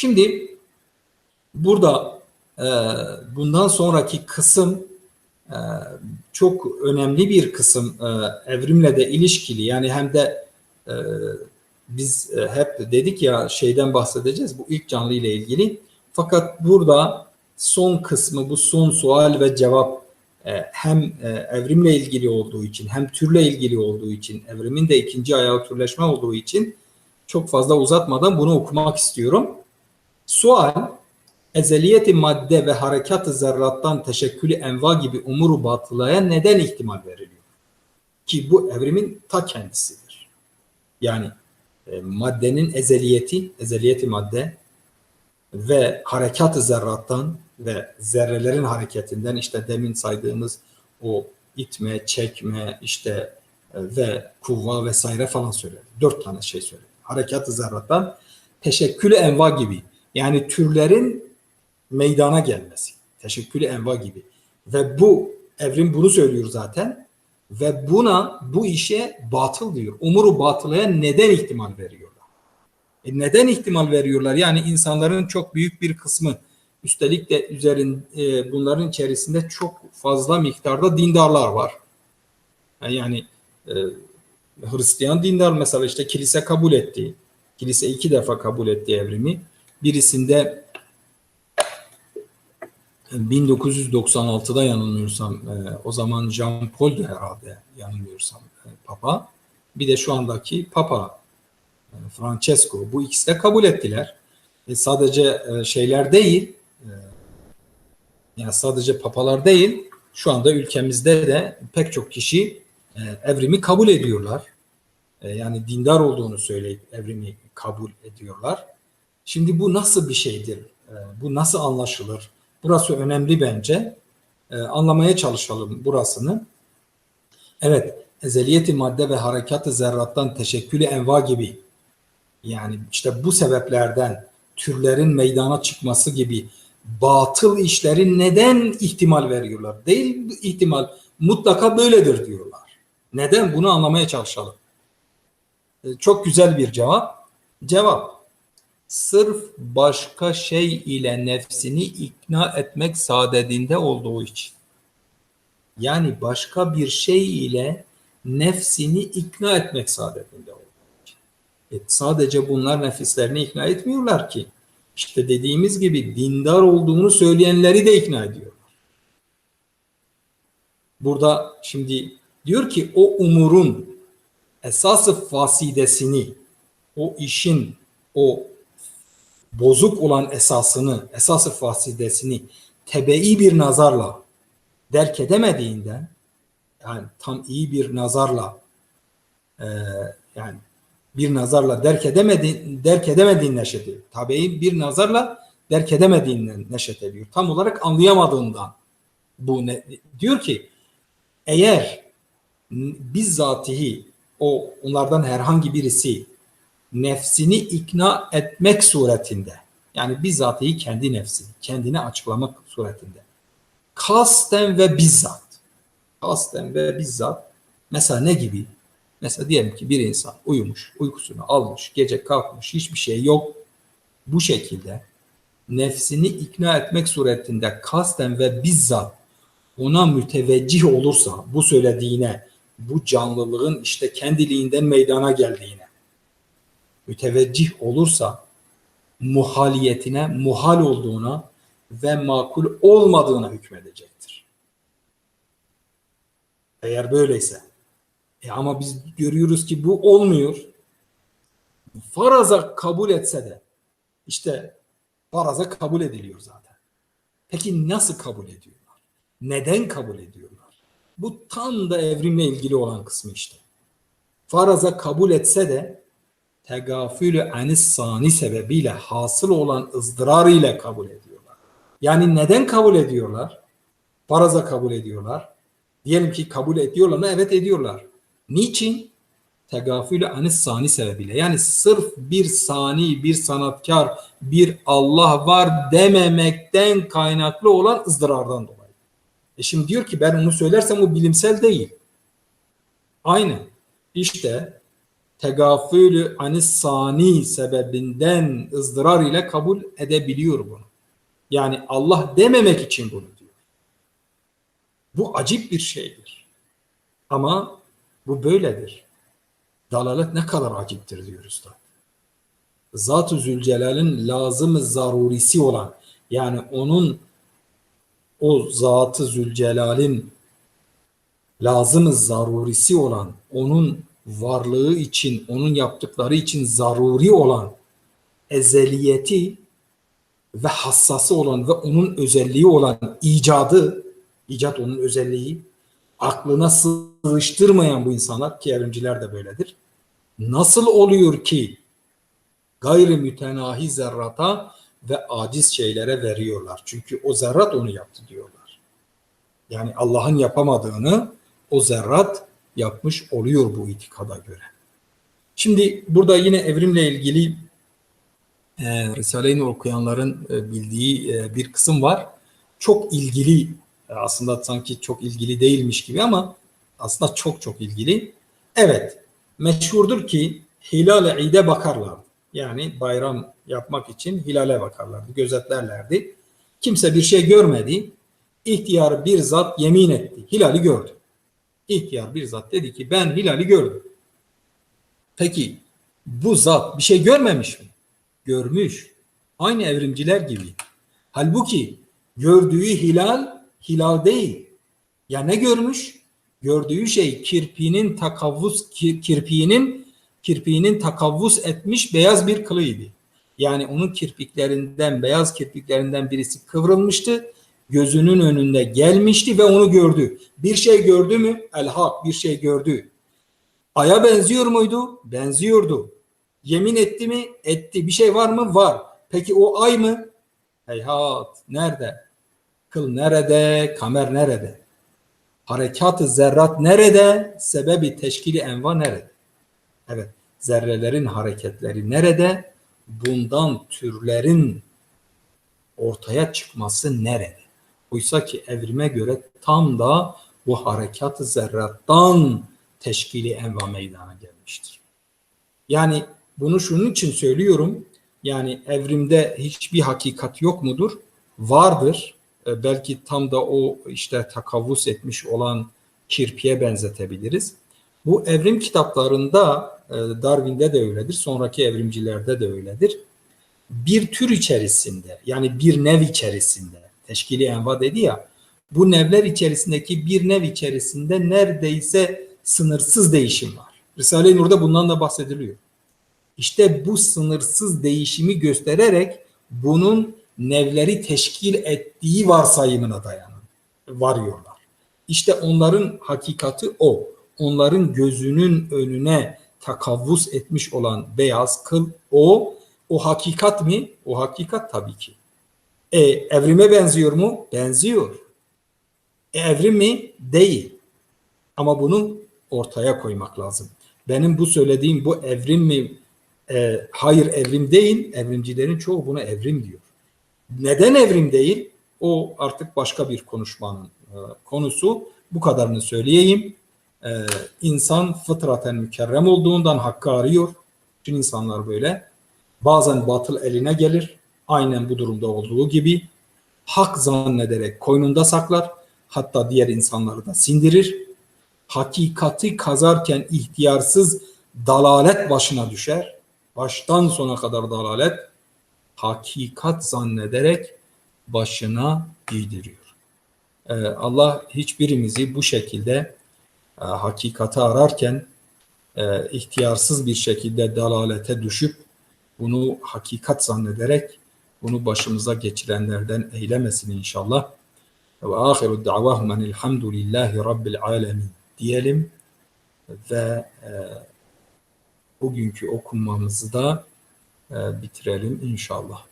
Şimdi burada e, bundan sonraki kısım e, çok önemli bir kısım e, evrimle de ilişkili. Yani hem de e, biz e, hep dedik ya şeyden bahsedeceğiz bu ilk canlı ile ilgili. Fakat burada son kısmı bu son sual ve cevap e, hem e, evrimle ilgili olduğu için hem türle ilgili olduğu için evrimin de ikinci ayağı türleşme olduğu için çok fazla uzatmadan bunu okumak istiyorum. Sual ezeliyeti madde ve harekat-ı zerrattan teşekkülü enva gibi umuru batılaya neden ihtimal veriliyor? Ki bu evrimin ta kendisidir. Yani e, maddenin ezeliyeti, ezeliyeti madde ve harekat-ı zerrattan ve zerrelerin hareketinden işte demin saydığımız o itme, çekme işte e, ve kuvva vesaire falan söyledi. Dört tane şey söyledi. Harekat-ı zerrattan teşekkülü enva gibi yani türlerin meydana gelmesi. Teşekkülü enva gibi. Ve bu evrim bunu söylüyor zaten. Ve buna bu işe batıl diyor. Umuru batılaya neden ihtimal veriyorlar? E neden ihtimal veriyorlar? Yani insanların çok büyük bir kısmı üstelik de üzerin e, bunların içerisinde çok fazla miktarda dindarlar var. Yani e, Hristiyan dindar mesela işte kilise kabul etti. Kilise iki defa kabul etti evrimi. Birisinde 1996'da yanılmıyorsam e, o zaman Jean Paul'du herhalde yanılmıyorsam e, Papa. Bir de şu andaki Papa e, Francesco. Bu ikisi de kabul ettiler. E, sadece e, şeyler değil e, yani sadece papalar değil şu anda ülkemizde de pek çok kişi e, evrimi kabul ediyorlar. E, yani dindar olduğunu söyleyip evrimi kabul ediyorlar. Şimdi bu nasıl bir şeydir? E, bu nasıl anlaşılır? Burası önemli bence. E, anlamaya çalışalım burasını. Evet, ezeliyeti madde ve harekatı zerrattan teşekkülü enva gibi yani işte bu sebeplerden türlerin meydana çıkması gibi batıl işlerin neden ihtimal veriyorlar? Değil ihtimal mutlaka böyledir diyorlar. Neden? Bunu anlamaya çalışalım. E, çok güzel bir cevap. Cevap sırf başka şey ile nefsini ikna etmek saadetinde olduğu için. Yani başka bir şey ile nefsini ikna etmek saadetinde olduğu için. E, sadece bunlar nefislerini ikna etmiyorlar ki. İşte dediğimiz gibi dindar olduğunu söyleyenleri de ikna ediyorlar. Burada şimdi diyor ki o umurun esası fasidesini, o işin, o bozuk olan esasını, esası fasidesini tebei bir nazarla derk edemediğinden yani tam iyi bir nazarla e, yani bir nazarla derk edemedi, derk edemediğin neşet ediyor. Tabii bir nazarla derk edemediğinden neşet ediyor. Tam olarak anlayamadığından bu ne, diyor ki eğer bizzatihi o onlardan herhangi birisi nefsini ikna etmek suretinde yani bizzatihi kendi nefsini kendini açıklamak suretinde kasten ve bizzat kasten ve bizzat mesela ne gibi? Mesela diyelim ki bir insan uyumuş, uykusunu almış, gece kalkmış, hiçbir şey yok. Bu şekilde nefsini ikna etmek suretinde kasten ve bizzat ona müteveccih olursa bu söylediğine, bu canlılığın işte kendiliğinden meydana geldiğine müteveccih olursa muhaliyetine, muhal olduğuna ve makul olmadığına hükmedecektir. Eğer böyleyse. E ama biz görüyoruz ki bu olmuyor. Faraza kabul etse de işte faraza kabul ediliyor zaten. Peki nasıl kabul ediyorlar? Neden kabul ediyorlar? Bu tam da evrimle ilgili olan kısmı işte. Faraza kabul etse de tegafülü anis sani sebebiyle hasıl olan ızdırar ile kabul ediyorlar. Yani neden kabul ediyorlar? Faraza kabul ediyorlar. Diyelim ki kabul ediyorlar mı? Evet ediyorlar. Niçin? Tegafülü anis sani sebebiyle. Yani sırf bir sani, bir sanatkar, bir Allah var dememekten kaynaklı olan ızdırardan dolayı. E şimdi diyor ki ben onu söylersem o bilimsel değil. Aynı. İşte tegafülü anis sani sebebinden ızdırar ile kabul edebiliyor bunu. Yani Allah dememek için bunu diyor. Bu acip bir şeydir. Ama bu böyledir. Dalalet ne kadar aciptir diyoruz da. Zat-ı Zülcelal'in lazım zarurisi olan yani onun o Zat-ı Zülcelal'in lazım zarurisi olan onun varlığı için, onun yaptıkları için zaruri olan ezeliyeti ve hassası olan ve onun özelliği olan icadı, icat onun özelliği, aklına sığıştırmayan bu insanlar ki evrimciler de böyledir. Nasıl oluyor ki gayri mütenahi zerrata ve aciz şeylere veriyorlar? Çünkü o zerrat onu yaptı diyorlar. Yani Allah'ın yapamadığını o zerrat yapmış oluyor bu itikada göre. Şimdi burada yine evrimle ilgili e, Risale-i okuyanların e, bildiği e, bir kısım var. Çok ilgili e, aslında sanki çok ilgili değilmiş gibi ama aslında çok çok ilgili. Evet meşhurdur ki hilal-i ide bakarlardı. Yani bayram yapmak için hilale bakarlardı, gözetlerlerdi. Kimse bir şey görmedi. İhtiyar bir zat yemin etti. Hilali gördü. İhtiyar bir zat dedi ki ben hilali gördüm. Peki bu zat bir şey görmemiş mi? Görmüş. Aynı evrimciler gibi. Halbuki gördüğü hilal hilal değil. Ya ne görmüş? Gördüğü şey kirpiğinin takavvus kirpiğinin kirpiğinin takavvus etmiş beyaz bir kılıydı. Yani onun kirpiklerinden beyaz kirpiklerinden birisi kıvrılmıştı gözünün önünde gelmişti ve onu gördü. Bir şey gördü mü? El hak bir şey gördü. Aya benziyor muydu? Benziyordu. Yemin etti mi? Etti. Bir şey var mı? Var. Peki o ay mı? Heyhat. Nerede? Kıl nerede? Kamer nerede? Harekat-ı zerrat nerede? Sebebi teşkili enva nerede? Evet. Zerrelerin hareketleri nerede? Bundan türlerin ortaya çıkması nerede? Oysa ki evrime göre tam da bu harekat-ı zerrattan teşkili enva meydana gelmiştir. Yani bunu şunun için söylüyorum. Yani evrimde hiçbir hakikat yok mudur? Vardır. E, belki tam da o işte takavvus etmiş olan kirpiye benzetebiliriz. Bu evrim kitaplarında e, Darwin'de de öyledir, sonraki evrimcilerde de öyledir. Bir tür içerisinde yani bir nev içerisinde teşkili enva dedi ya bu nevler içerisindeki bir nev içerisinde neredeyse sınırsız değişim var. Risale-i Nur'da bundan da bahsediliyor. İşte bu sınırsız değişimi göstererek bunun nevleri teşkil ettiği varsayımına dayanın, varıyorlar. İşte onların hakikati o. Onların gözünün önüne takavvus etmiş olan beyaz kıl o. O hakikat mi? O hakikat tabii ki. E, evrime benziyor mu? Benziyor. E, evrim mi? Değil. Ama bunu ortaya koymak lazım. Benim bu söylediğim bu evrim mi? E, hayır evrim değil. Evrimcilerin çoğu buna evrim diyor. Neden evrim değil? O artık başka bir konuşmanın e, konusu. Bu kadarını söyleyeyim. E, insan fıtraten mükerrem olduğundan hakkı arıyor. Bütün insanlar böyle. Bazen batıl eline gelir aynen bu durumda olduğu gibi hak zannederek koynunda saklar, hatta diğer insanları da sindirir. Hakikati kazarken ihtiyarsız dalalet başına düşer. Baştan sona kadar dalalet hakikat zannederek başına giydiriyor. Ee, Allah hiçbirimizi bu şekilde e, hakikati ararken e, ihtiyarsız bir şekilde dalalete düşüp bunu hakikat zannederek bunu başımıza geçirenlerden eylemesin inşallah. Ve ahiru da'vahum elhamdülillahi rabbil alemin diyelim ve e, bugünkü okumamızı da e, bitirelim inşallah.